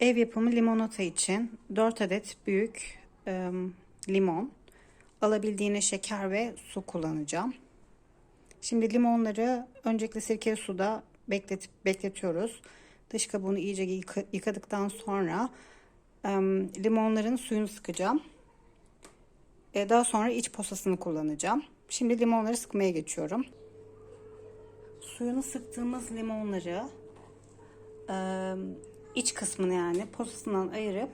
Ev yapımı limonata için 4 adet büyük e, limon, alabildiğine şeker ve su kullanacağım. Şimdi limonları öncelikle sirkeli suda bekletip bekletiyoruz. Dış kabuğunu iyice yıka- yıkadıktan sonra e, limonların suyunu sıkacağım. E, daha sonra iç posasını kullanacağım. Şimdi limonları sıkmaya geçiyorum. Suyunu sıktığımız limonları e, iç kısmını yani posasından ayırıp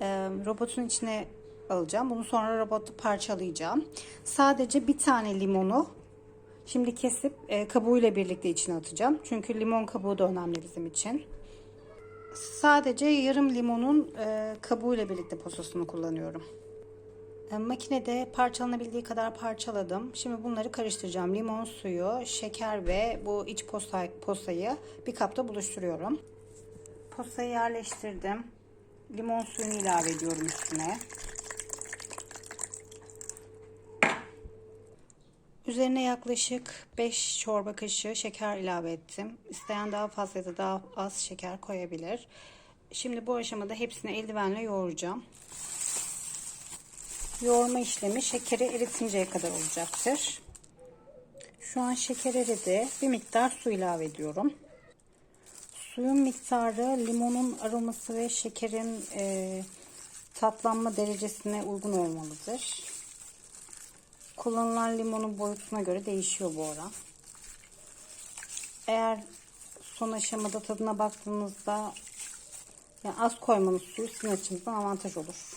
e, robotun içine alacağım. Bunu sonra robotta parçalayacağım. Sadece bir tane limonu şimdi kesip e, kabuğuyla birlikte içine atacağım. Çünkü limon kabuğu da önemli bizim için. Sadece yarım limonun e, kabuğuyla birlikte posasını kullanıyorum. E, Makinede parçalanabildiği kadar parçaladım. Şimdi bunları karıştıracağım. Limon suyu, şeker ve bu iç posta, posayı bir kapta buluşturuyorum. Posayı yerleştirdim. Limon suyunu ilave ediyorum üstüne. Üzerine yaklaşık 5 çorba kaşığı şeker ilave ettim. İsteyen daha fazla da daha az şeker koyabilir. Şimdi bu aşamada hepsini eldivenle yoğuracağım. Yoğurma işlemi şekeri eritinceye kadar olacaktır. Şu an şeker eridi. Bir miktar su ilave ediyorum. Suyun miktarı limonun aroması ve şekerin e, tatlanma derecesine uygun olmalıdır. Kullanılan limonun boyutuna göre değişiyor bu oran. Eğer son aşamada tadına baktığınızda yani az koymanız suyu sizin açınızdan avantaj olur.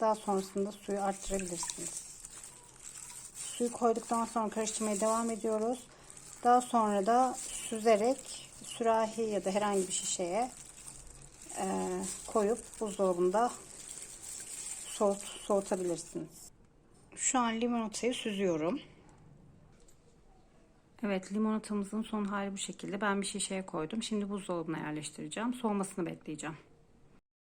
Daha sonrasında suyu arttırabilirsiniz. Suyu koyduktan sonra karıştırmaya devam ediyoruz. Daha sonra da süzerek sürahi ya da herhangi bir şişeye e, koyup buzdolabında soğut, soğutabilirsiniz. Şu an limonatayı süzüyorum. Evet limonatamızın son hali bu şekilde. Ben bir şişeye koydum. Şimdi buzdolabına yerleştireceğim. Soğumasını bekleyeceğim.